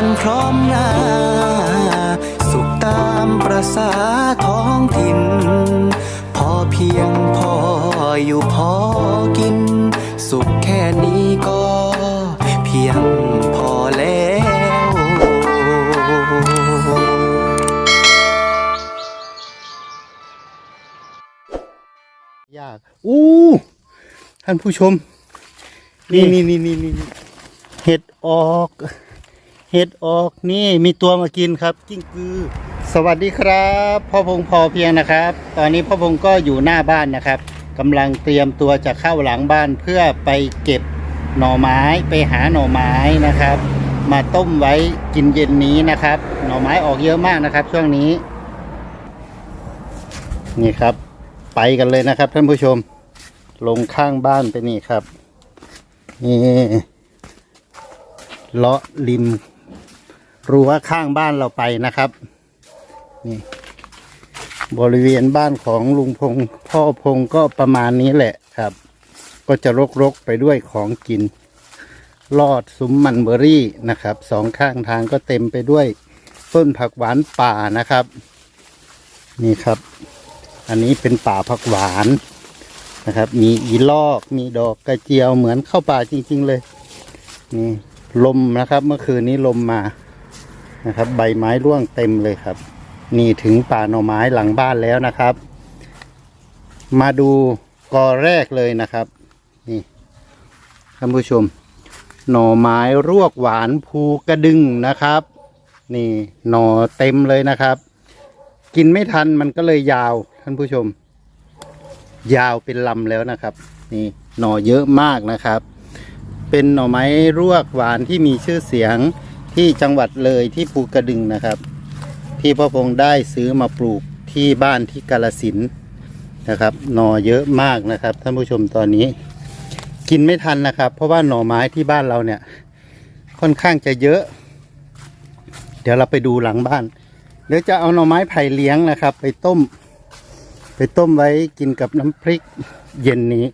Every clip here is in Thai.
กันพร้อมหน้า สุขตามประษาท้องถิ่น พอเพียงพออยู่พอกิน สุขแค่นี้ก็เพียงพอแล้วยากอู้ท่านผู้ชม นี่นี่นี่นี่นี่เห็ดออก เห็ดออกนี่มีตัวมากินครับ กิ้งกือ สวัสดีครับพ่อพงพอเพียงนะครับ ตอนนี้พ่อพงก็อยู่หน้าบ้านนะครับกำลังเตรียมตัวจะเข้าหลังบ้านเพื่อไปเก็บหน่อไม้ไปหาหน่อไม้นะครับ มาต้มไว้กินเย็นนี้นะครับ หน่อไม้ออกเยอะมากนะครับ ช่วงนี้ นี่ครับ ไปกันเลยนะครับ ท่านผู้ชม ลงข้างบ้านไปนี่ครับนี่เลาะริม รั้วข้างบ้านเราไปนะครับนี่บริเวณบ้านของลุงพงพ่อพงก็ประมาณนี้แหละครับ ก็จะรกๆไปด้วยของกิน ลอดซุ้มมันเบอรี่นะครับสองข้างทางก็เต็มไปด้วยต้นผักหวานป่านะครับ นี่ครับ อันนี้เป็นป่าผักหวานนะครับ มีอีลอกมีดอกกระเจียวเหมือนเข้าป่าจริง ๆ เลย นี่ลมนะครับ เมื่อคืนนี้ลมมา นะครับ ใบไม้ร่วงเต็มเลยครับ นี่ถึงป่าหน่อไม้หลังบ้านแล้วนะครับ มาดูกอแรกเลยนะครับ นี่ท่านผู้ชม หน่อไม้รวกหวานภูกระดึงนะครับ นี่หน่อเต็มเลยนะครับ กินไม่ทันมันก็เลยยาวท่านผู้ชม ยาวเป็นลำแล้วนะครับ นี่หน่อเยอะมากนะครับ เป็นหน่อไม้รวกหวานที่มีชื่อเสียง ที่จังหวัดเลยที่ภูกระดึงนะครับ ที่พ่อพงได้ซื้อมาปลูกที่บ้านที่กาลสินนะครับ หน่อเยอะมากนะครับ ท่านผู้ชมตอนนี้ กินไม่ทันนะครับ เพราะว่าหน่อไม้ที่บ้านเราเนี่ย ค่อนข้างจะเยอะ เดี๋ยวเราไปดูหลังบ้านเดี๋ยวจะเอาหน่อไม้ไผ่เลี้ยงนะครับ ไปต้ม ไปต้มไว้กินกับน้ำพริกเย็นนี้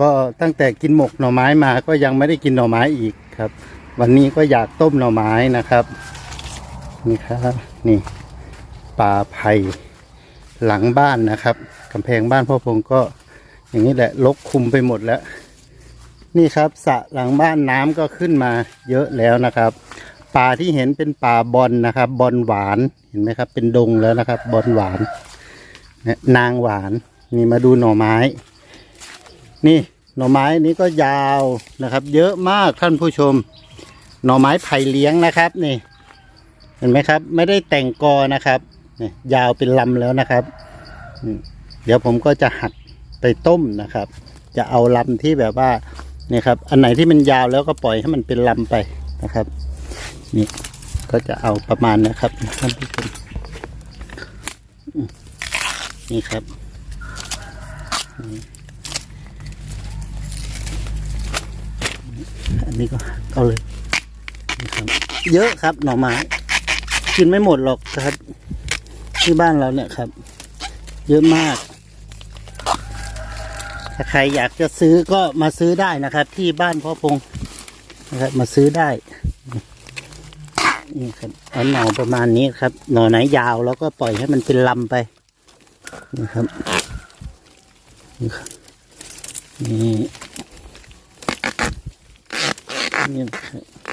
ก็ตั้งแต่กินหมกหน่อไม้มาก็ยังไม่ได้กินหน่อไม้อีกครับ วันนี้ก็อยากต้มหน่อไม้นะครับ นี่ครับนี่ป่าไผ่หลังบ้านนะครับกำแพงบ้านพ่อพงก็อย่างนี้แหละลกคุมไปหมดแล้ว นี่ครับสระหลังบ้านน้ำก็ขึ้นมาเยอะแล้วนะครับ ป่าที่เห็นเป็นป่าบอนนะครับบอนหวานเห็นไหมครับ เป็นดงแล้วนะครับบอนหวานนางหวานนี่มาดูหน่อไม้ นี่หน่อไม้นี้ก็ยาวนะครับ เยอะมากท่านผู้ชม หน่อไม้ไผ่เลี้ยงนะครับ นี่ เห็นไหมครับ ไม่ได้แต่งกอนะครับนี่ยาวเป็นลำแล้วนะครับเดี๋ยวผมก็จะหักไปต้มนะครับ จะเอาลำที่แบบว่านี่ครับ อันไหนที่มันยาวแล้วก็ปล่อยให้มันเป็นลำไปนะครับ นี่ก็จะเอาประมาณนะครับท่านผู้ชมนี่ครับอันนี้ก็เอาเลย เยอะครับหน่อไม้กินไม่หมดหรอกครับ ที่บ้านเราเนี่ยครับ เยอะมาก ถ้าใครอยากจะซื้อก็มาซื้อได้นะครับ ที่บ้านพ่อพงนะครับ มาซื้อได้นี่ครับเอาหน่อประมาณนี้ครับ หน่อไหนยาวแล้วก็ปล่อยให้มันเป็นลำไปนี่ครับนี่ครับนี่นี่ครับ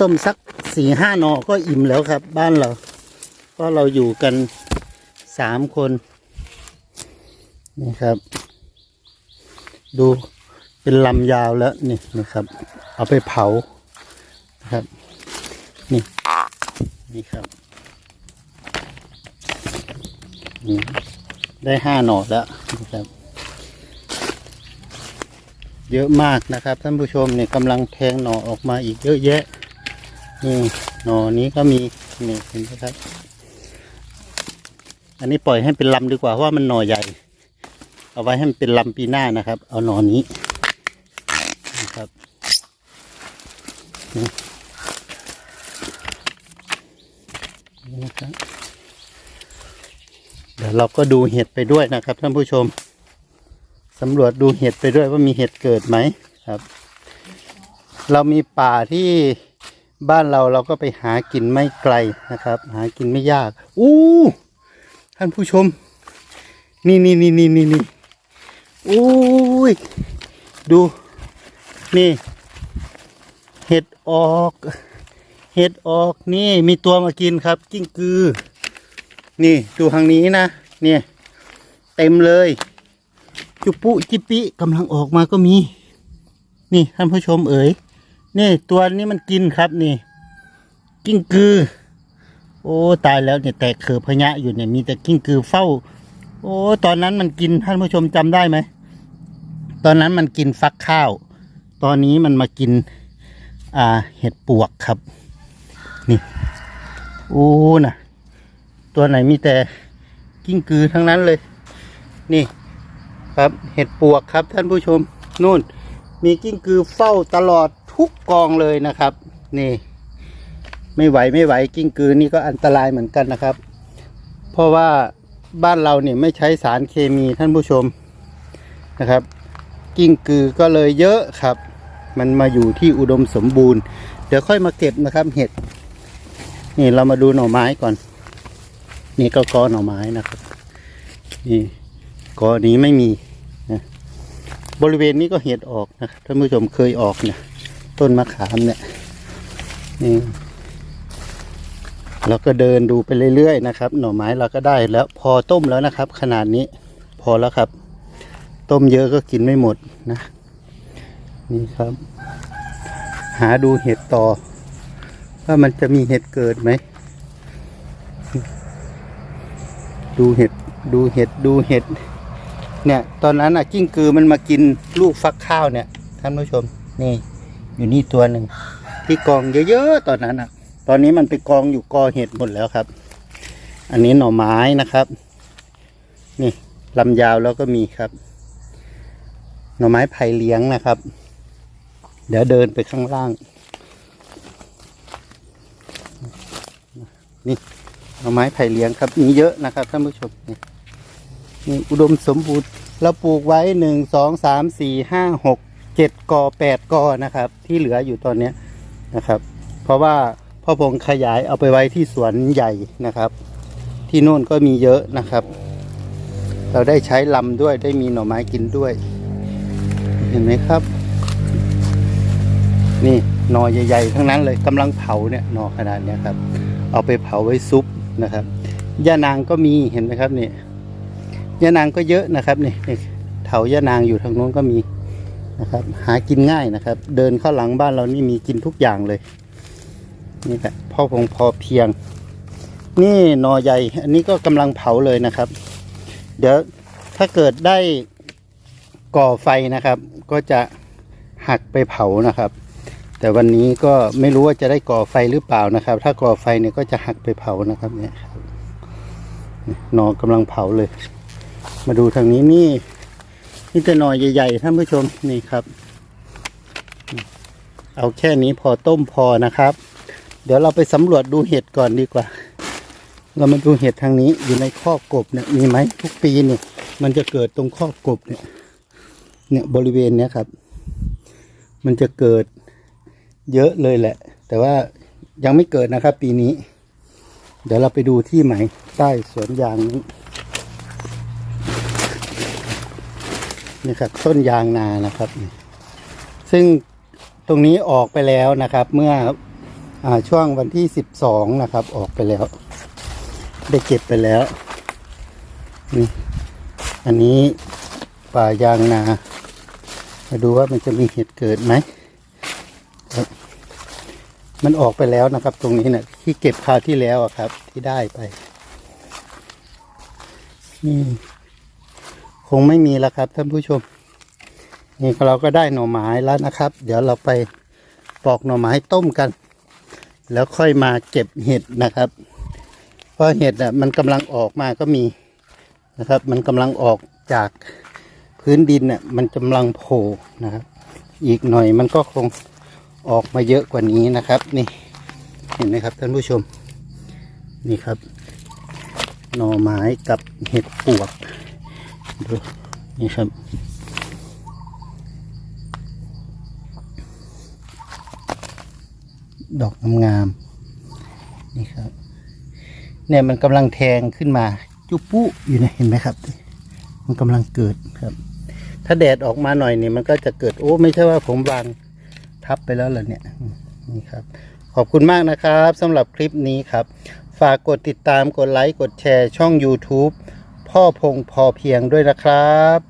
ต้มสักสี่ห้านอก็อิ่มแล้วครับ บ้านเรา เพราะเราอยู่กันสามคน นี่ครับ ดูเป็นลำยาวแล้วนี่นะครับ เอาไปเผานะครับ นี่นี่ครับนี่ได้ห้าหนอแล้วนะครับ เยอะมากนะครับท่านผู้ชมเนี่ยกำลังแทงหน่อออกมาอีกเยอะแยะ นี่หน่อนี้ก็มีนี่เห็นไหมครับ อันนี้ปล่อยให้เป็นลำดีกว่าเพราะว่ามันหน่อใหญ่ เอาไว้ให้มันเป็นลำปีหน้านะครับ เอาหน่อนี้นะครับนี่นะครับเดี๋ยวเราก็ดูเห็ดไปด้วยนะครับท่านผู้ชมสำรวจดูเห็ดไปด้วยว่ามีเห็ดเกิดไหมครับ เรามีป่าที่ บ้านเราเราก็ไปหากินไม่ไกลนะครับ หากินไม่ยาก อู้ท่านผู้ชม นี่นี่นี่นี่นี่นี่อู้ยดู นี่ เห็ดออก เห็ดออกนี่มีตัวมากินครับ กิ้งกือ นี่ดูทางนี้นะเนี่ย เต็มเลย จุปุจิปิกำลังออกมาก็มี นี่ท่านผู้ชมเอ๋ย นี่ตัวนี้มันกินครับนี่ กิ้งกือ โอ้ตายแล้วเนี่ย แตกเขือพญะอยู่เนี่ยมีแต่กิ้งกือเฝ้า โอ้ตอนนั้นมันกินท่านผู้ชมจำได้ไหมตอนนั้นมันกินฟักข้าว ตอนนี้มันมากิน อ่า เห็ดปวกครับ นี่โอ้น่ะ ตัวไหนมีแต่กิ้งกือทั้งนั้นเลย นี่ ครับเห็ดปวกครับท่านผู้ชมนู่น มีกิ้งกือเฝ้าตลอด ทุกกองเลยนะครับ นี่ ไม่ไหวไม่ไหวกิ้งกือนี่ก็อันตรายเหมือนกันนะครับ เพราะว่าบ้านเราเนี่ยไม่ใช้สารเคมีท่านผู้ชมนะครับ กิ้งกือก็เลยเยอะครับ มันมาอยู่ที่อุดมสมบูรณ์ เดี๋ยวค่อยมาเก็บนะครับเห็ดนี่เรามาดูหน่อไม้ก่อน นี่ก็กอหน่อไม้นะครับ นี่กอนี้ไม่มีนะบริเวณนี้ก็เห็ดออกนะท่านผู้ชมเคยออกเนี่ย ต้นมะขามเนี่ยนี่เราก็เดินดูไปเรื่อยๆนะครับ หน่อไม้เราก็ได้แล้วพอต้มแล้วนะครับ ขนาดนี้พอแล้วครับ ต้มเยอะก็กินไม่หมดนะ นี่ครับ หาดูเห็ดต่อ ว่ามันจะมีเห็ดเกิดไหม ดูเห็ดดูเห็ดดูเห็ด เนี่ย ตอนนั้นอะกิ้งกือมันมากินลูกฟักข้าวเนี่ยท่านผู้ชมนี่ อยู่นี่ตัวหนึ่งที่กองเยอะๆตอนนั้นอะ ตอนนี้มันไปกองอยู่กอเห็ดหมดแล้วครับ อันนี้หน่อไม้นะครับ นี่ลำยาวแล้วก็มีครับ หน่อไม้ไผ่เลี้ยงนะครับ เดี๋ยวเดินไปข้างล่าง นี่หน่อไม้ไผ่เลี้ยงครับ มีเยอะนะครับท่านผู้ชมนี่นี่อุดมสมบูรณ์เราปลูกไว้หนึ่งสองสามสี่ห้าหก เจ็ดกอแปดกอนะครับ ที่เหลืออยู่ตอนเนี้ยนะครับ เพราะว่าพ่อพงขยายเอาไปไว้ที่สวนใหญ่นะครับ ที่โน่นก็มีเยอะนะครับ เราได้ใช้ลำด้วยได้มีหน่อไม้กินด้วย เห็นไหมครับ นี่หน่อใหญ่ ๆ ทั้งนั้นเลยกำลังเผาเนี่ยหน่อขนาดเนี้ยครับ เอาไปเผาไว้ซุปนะครับย่านางก็มีเห็นไหมครับนี่ย่านางก็เยอะนะครับนี่นี่เถาย่านางอยู่ทางโน้นก็มี นะครับ หากินง่ายนะครับ เดินเข้าหลังบ้านเรานี่มีกินทุกอย่างเลย นี่แหละพ่อพงพอเพียง นี่หน่อใหญ่ อันนี้ก็กำลังเผาเลยนะครับ เดี๋ยวถ้าเกิดได้ก่อไฟนะครับ ก็จะหักไปเผานะครับ แต่วันนี้ก็ไม่รู้ว่าจะได้ก่อไฟหรือเปล่านะครับ ถ้าก่อไฟเนี่ยก็จะหักไปเผานะครับเนี่ยครับหนอกำลังเผาเลย มาดูทางนี้นี่ นี่แต่หน่อยใหญ่ๆท่านผู้ชมนี่ครับ เอาแค่นี้พอต้มพอนะครับ เดี๋ยวเราไปสำรวจดูเห็ดก่อนดีกว่า เรามาดูเห็ดทางนี้อยู่ในคอกกบเนี่ยมีไหมทุกปีเนี่ย มันจะเกิดตรงคอกกบเนี่ยเนี่ยบริเวณเนี้ยครับ มันจะเกิดเยอะเลยแหละ แต่ว่ายังไม่เกิดนะครับ ปีนี้ เดี๋ยวเราไปดูที่ใหม่ใต้สวนยางนี้ นี่ครับต้นยางนานะครับ ซึ่งตรงนี้ออกไปแล้วนะครับ เมื่ออช่วงวันที่สิบสองนะครับ ออกไปแล้ว ได้เก็บไปแล้วนี่อันนี้ป่ายางนา มาดูว่ามันจะมีเห็ดเกิดไหมมันออกไปแล้วนะครับ ตรงนี้นะ่ะที่เก็บคราวที่แล้วครับ ที่ได้ไปนี่ คงไม่มีแล้วครับท่านผู้ชม นี่เราก็ได้หน่อไม้แล้วนะครับ เดี๋ยวเราไปปอกหน่อไม้ต้มกัน แล้วค่อยมาเก็บเห็ดนะครับ เพราะเห็ดอะมันกำลังออกมาก็มีนะครับ มันกำลังออกจากพื้นดินเน่ยมันกำลังโผล่นะครับ อีกหน่อยมันก็คงออกมาเยอะกว่านี้นะครับ นี่เห็นไหมครับท่านผู้ชม นี่ครับ หน่อไม้กับเห็ดปวก ดูนี่ครับดอกงามๆนี่ครับ เนี่ยมันกำลังแทงขึ้นมา จุปุ๊อยู่นะเห็นไหมครับ มันกำลังเกิดครับ ถ้าแดดออกมาหน่อยเนี่ยมันก็จะเกิดโอ้ไม่ใช่ว่าผมวางทับไปแล้วเหรอเนี่ยนี่ครับ ขอบคุณมากนะครับสำหรับคลิปนี้ครับ ฝากกดติดตามกดไลค์กดแชร์ช่อง YouTube พ่อพงพอเพียงด้วยนะครับ